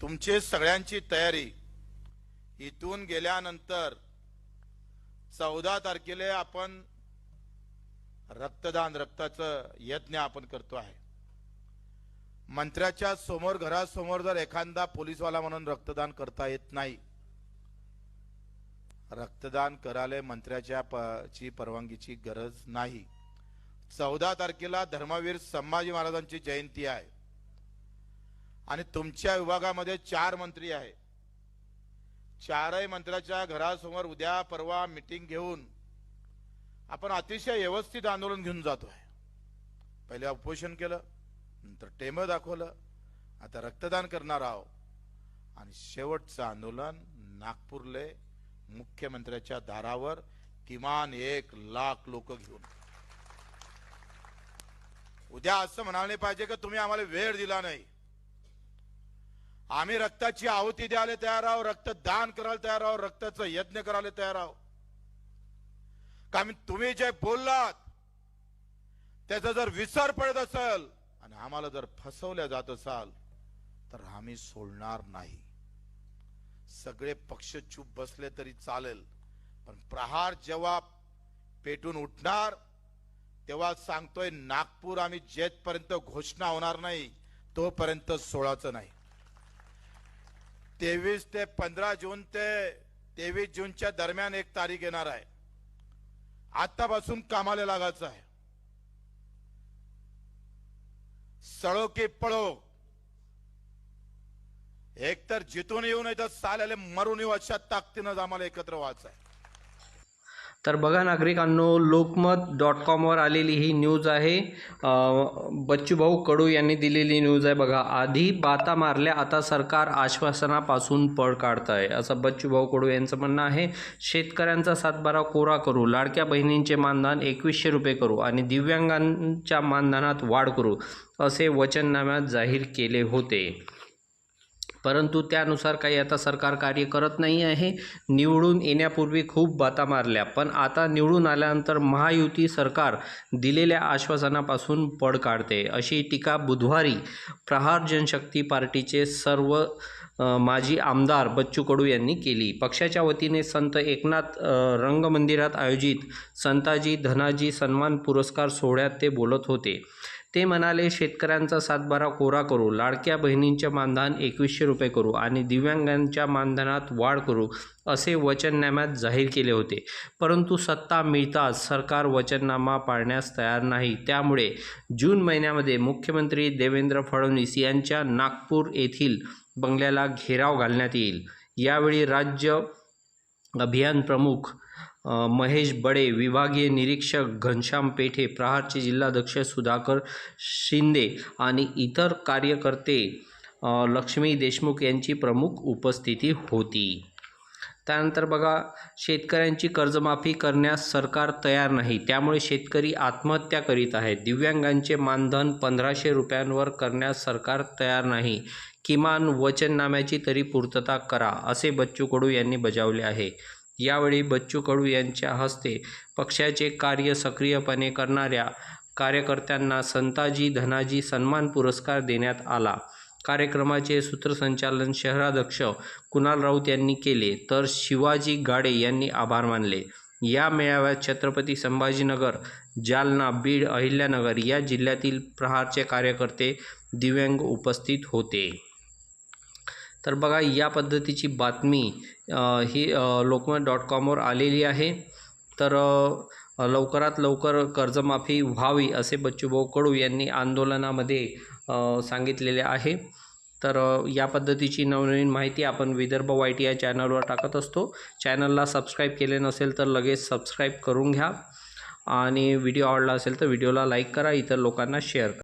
तुमची सगळ्यांची तयारी. इथून गेल्यानंतर चौदा तारखेला आपण रक्तदान रक्ताचं यज्ञ आपण करतो आहे. मंत्र्याच्या समोर घरासमोर जर एखादा पोलीसवाला म्हणून रक्तदान करता येत नाही रक्तदान करायला मंत्र्याच्या प- ची परवानगीची गरज नाही. चौदा तारखेला धर्मवीर संभाजी महाराजांची जयंती आहे. आणि तुमच्या विभागामध्ये चार मंत्री आहे. चारही मंत्र्याच्या घरासमोर उद्या परवा मिटिंग घेऊन आपण अतिशय व्यवस्थित आंदोलन घेऊन जातोय. पहिले उपोषण केलं नंतर टेम दाखवलं आता रक्तदान करणार आहोत. आणि शेवटचं आंदोलन नागपूरले मुख्यमंत्र्याच्या दारावर किमान एक लाख लोक घेऊन. उद्या असं म्हणाले पाहिजे की तुम्ही आम्हाला वेळ दिला नाही. आम्ही रक्ताची आहुती द्यायला तयार आहोत रक्तदान करायला तयार आहोत रक्ताचं यज्ञ करायला तयार आहोत. कारण तुम्ही जे बोललात त्याचा जर विसर पडत असेल आणि आम्हाला जर फसवल्या जात असाल तर आम्ही सोडणार नाही. सगळे पक्ष चूप बसले तरी चालेल पण प्रहार जेव्हा पेटून उठणार तेव्हा सांगतोय नागपूर आम्ही जेथपर्यंत घोषणा होणार नाही तोपर्यंत सोळाचं नाही. तेवीस ते पंधरा जून ते तेवीस जूनच्या दरम्यान एक तारीख येणार आहे. आतापासून कामाला लागायचं आहे. सळो की पळो. एक तर जिथून येऊ नाही तर चालेल मरून येऊ अशा ताकदीनं आम्हाला एकत्र व्हायचं आहे. तर बघा नागरिकांनो लोकमत डॉट कॉमवर आलेली ही न्यूज आहे. बच्चूभाऊ कडू यांनी दिलेली न्यूज आहे बघा. आधी बाता मारल्या आता सरकार आश्वासनापासून पळ काढत आहे असं बच्चूभाऊ कडू यांचं म्हणणं आहे. शेतकऱ्यांचा सातबारा कोरा करू लाडक्या बहिणींचे मानधन एकवीसशे रुपये करू आणि दिव्यांगांच्या मानधनात वाढ करू असे वचननाम्यात जाहीर केले होते. परंतु त्यानुसार काही आता सरकार कार्य करत नाही आहे. निवडून येण्यापूर्वी खूप बाता मारल्या. पण आता निवडून आल्यानंतर महायुती सरकार दिलेल्या आश्वासनापासून पड काढते. अशी टीका बुधवारी प्रहार जनशक्ती पार्टीचे सर्व माजी आमदार बच्चू कडू यांनी केली. पक्षाच्या वतीने संत एकनाथ रंगमंदिरात आयोजित संताजी धनाजी सन्मान पुरस्कार सोहळ्यात ते बोलत होते. ते म्हणाले शेतकऱ्यांचा सातबारा कोरा करू लाडक्या बहिणींचे मानधन एकवीसशे रुपये करू आणि दिव्यांगांच्या मानधनात वाढ करू असे वचननाम्यात जाहीर केले होते. परंतु सत्ता मिळताच सरकार वचननामा पाळण्यास तयार नाही. त्यामुळे जून महिन्यामध्ये मुख्यमंत्री देवेंद्र फडणवीस यांच्या नागपूर येथील बंगल्याला घेराव घालण्यात येईल. यावेळी राज्य अभियान प्रमुख महेश बडे विभागीय निरीक्षक घनश्याम पेठे प्रहारचे जिल्हाध्यक्ष सुधाकर शिंदे आणि इतर कार्यकर्ते लक्ष्मी देशमुख यांची प्रमुख उपस्थिती होती. त्यानंतर बघा शेतकऱ्यांची कर्जमाफी करण्यास सरकार तयार नाही त्यामुळे शेतकरी आत्महत्या करीत आहेत. दिव्यांगांचे मानधन पंधराशे रुपयांवर करण्यास सरकार तयार नाही. किमान वचननाम्याची तरी पूर्तता करा असे बच्चू कडू यांनी बजावले आहे. यावेळी बच्चू कडू यांच्या हस्ते पक्षाचे कार्य सक्रियपणे करणाऱ्या कार्यकर्त्यांना संताजी धनाजी सन्मान पुरस्कार देण्यात आला. कार्यक्रमाचे सूत्रसंचालन शहराध्यक्ष कुणाल राऊत यांनी केले तर शिवाजी गाडे यांनी आभार मानले. या मेळाव्यात छत्रपती संभाजीनगर जालना बीड अहिल्यानगर या जिल्ह्यातील प्रहारचे कार्यकर्ते दिव्यांग उपस्थित होते. तर बघा या पद्धतीची बातमी ही लोकमत डॉट कॉमवर आलेली आहे. तर लवकरात लवकर कर्जमाफी व्हावी असे बच्चूभाऊ कडू यांनी आंदोलनामध्ये सांगितलेले आहे. तर या पद्धतीची नवनवीन माहिती आपण विदर्भ वाय टी या चॅनलवर टाकत असतो. चॅनलला सबस्क्राईब केले नसेल तर लगेच सबस्क्राईब करून घ्या. आणि व्हिडिओ आवडला असेल तर व्हिडिओला लाईक करा. इतर लोकांना शेअर करा.